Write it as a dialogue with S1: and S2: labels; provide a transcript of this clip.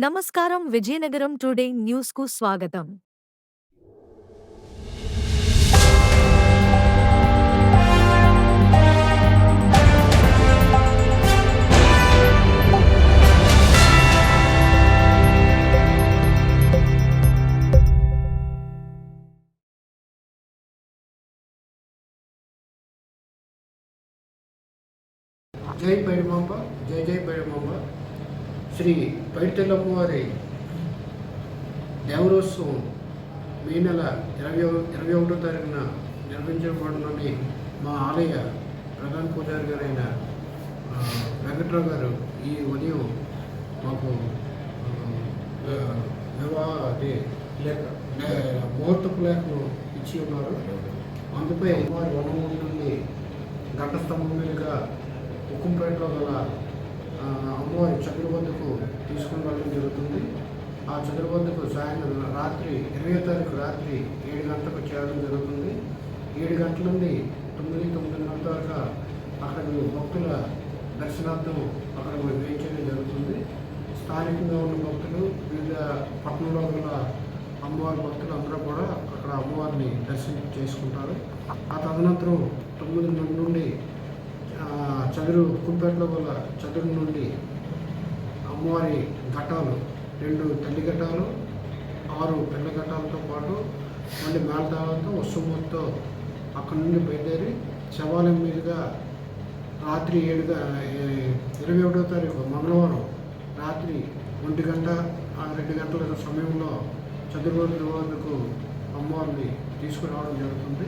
S1: నమస్కారం Vizianagaram today news కు స్వాగతం
S2: జై పైడిమాంబ జై జై పైడిమాంబ శ్రీ పైడితెల్లమ్మ వారి దేవరోత్సవం మే నెల ఇరవై ఇరవై ఒకటో తారీఖున నిర్వహించబడినని మా ఆలయ ప్రధాన పూజారి గారైన వెంకట్రావు గారు. ఈ ఉదయం మాకు వివాహ అదే లేఖ ముహూర్తపు లేఖను ఇచ్చి ఉన్నారు. అందుపై వారి వనమూలి నుండి ఘటస్తంభం మీదుగా ఉక్కుంపేటలో గల అమ్మవారి చతుర్వద్దకు తీసుకుని వెళ్ళడం జరుగుతుంది. ఆ చతుర్వద్దకు సాయంత్రం రాత్రి ఇరవై తారీఖు రాత్రి ఏడు గంటలకు చేరడం జరుగుతుంది. ఏడు గంటల నుండి తొమ్మిది తొమ్మిదిన్నర దాకా అక్కడికి భక్తుల దర్శనార్థం అక్కడ వేయించడం జరుగుతుంది. స్థానికంగా ఉన్న భక్తులు వివిధ పట్టణంలో గల అమ్మవారి భక్తులు అందరూ కూడా అక్కడ అమ్మవారిని దర్శనం చేసుకుంటారు. ఆ తదనంతరం తొమ్మిదిన్నర నుండి చదురు కుప్పేటలో గల చదురు నుండి అమ్మవారి ఘటాలు రెండు తల్లి ఘటాలు ఆరు పిల్ల ఘటాలతో పాటు మళ్ళీ మేళతాళంతో ఉత్సవంతో అక్కడి నుండి బయలుదేరి శవాలయం మీదుగా రాత్రి ఏడుగా ఇరవై ఒకటో తారీఖు మంగళవారం రాత్రి ఒంటి గంట ఆ రెండు గంటల సమయంలో చదురు వద్దకు అమ్మవారిని తీసుకురావడం జరుగుతుంది.